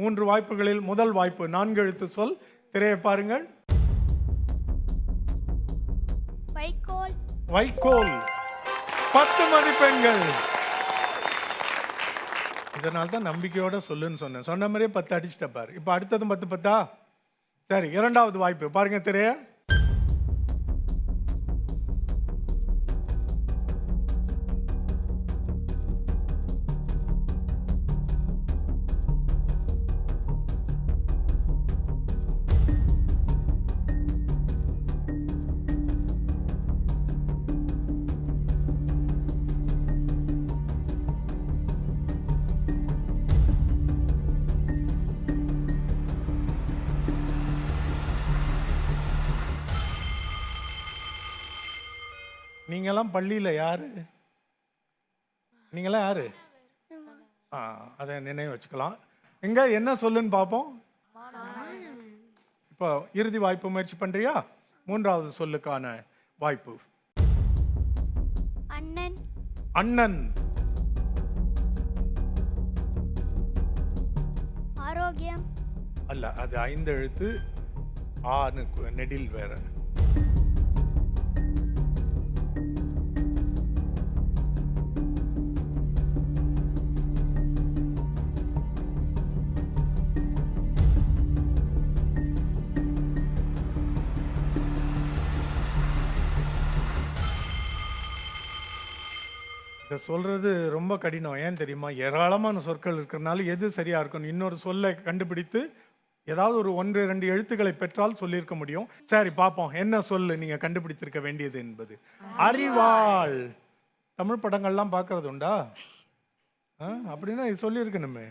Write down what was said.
மூன்று வாய்ப்புகளில் முதல் வாய்ப்பு நான்கு எழுத்து சொல். திரையை பாருங்கள். வைக்கோல். வைக்கோல். பத்து மதிப்பெண்கள் இதனால தான் நம்பிக்கையோட சொல்லுன்னு சொன்னேன். சொன்ன மாதிரியே பத்து அடிச்சிட்ட பாரு. இப்போ அடுத்ததும் பத்து பத்தா? சரி இரண்டாவது வாய்ப்பு. பாருங்க திரைய. நீங்கெல்லாம் பள்ளியில் யாரு? நீங்களாம் யாரு? ஆ அதை நினைவு வச்சுக்கலாம். எங்க என்ன சொல்லுன்னு பார்ப்போம். இப்போ இறுதி வாய்ப்பு முயற்சி பண்றியா? மூன்றாவது சொல்லுக்கான வாய்ப்பு. அண்ணன். அண்ணன். ஆரோக்கியம். அல்ல அது ஐந்து எழுத்து ஆனு நெடில் வேற. இதை சொல்கிறது ரொம்ப கடினம். ஏன் தெரியுமா? ஏராளமான சொற்கள் இருக்கிறனால எது சரியாக இருக்கும் இன்னொரு சொல்லை கண்டுபிடித்து ஏதாவது ஒரு ஒன்று ரெண்டு எழுத்துக்களை பெற்றால் சொல்லியிருக்க முடியும். சரி பார்ப்போம் என்ன சொல்லு நீங்கள் கண்டுபிடித்திருக்க வேண்டியது என்பது. அறிவாள். தமிழ் படங்கள்லாம் பார்க்கறது உண்டா? ஆ, அப்படின்னா இது சொல்லியிருக்கணுமே.